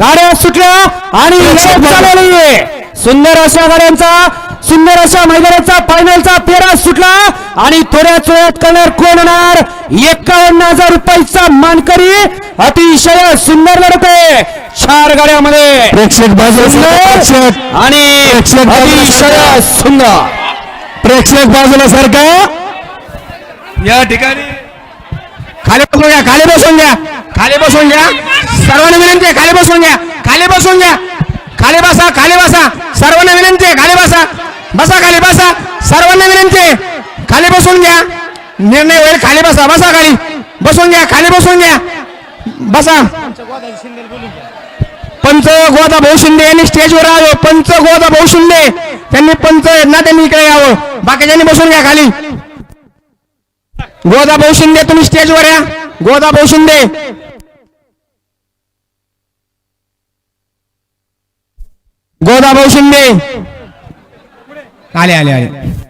गाड्या सुटल्या आणि लढत झालेली आहे. सुंदर अशा गाड्यांचा सुंदर अशा मैदानाचा फायनलचा फेरा सुटला आणि थोड्याच वेळात करणार कोण होणार? एकावन्न हजार रुपयाचा मानकरी अतिशय सुंदर लढत आहे. चार गाड्यामध्ये. प्रेक्षक बाजूला सुंदर प्रेक्षक. आणि अतिशय. सुंदर. प्रेक्षक बाजूला सारखा. या ठिकाणी. खाली बसून घ्या खाली बसून घ्या. खाली बसून घ्या. सर्वांना विनंती आहे खाली बसून घ्या खाली बसून घ्या. खाली बसा खाली बसा. सर्वांना विनंती आहे खाली बसा. बसा खाली बसा. सर्वांना विनंती आहे खाली बसून घ्या. निर्णय होईल खाली बसा बसा खाली. बसून घ्या खाली बसून घ्या. बसा. पंच गोदा भाऊ शिंदे यांनी स्टेजवर यावं पंच गोदा भाऊ शिंदे त्यांनी पंच ना त्यांनी इकडे यावं. बाकीच्यांनी बसून घ्या खाली. गोदा भाऊ शिंदे तुम्ही स्टेजवर या. गोदा भाऊ शिंदे गोदाभाऊ शिंदे. आले आले आले.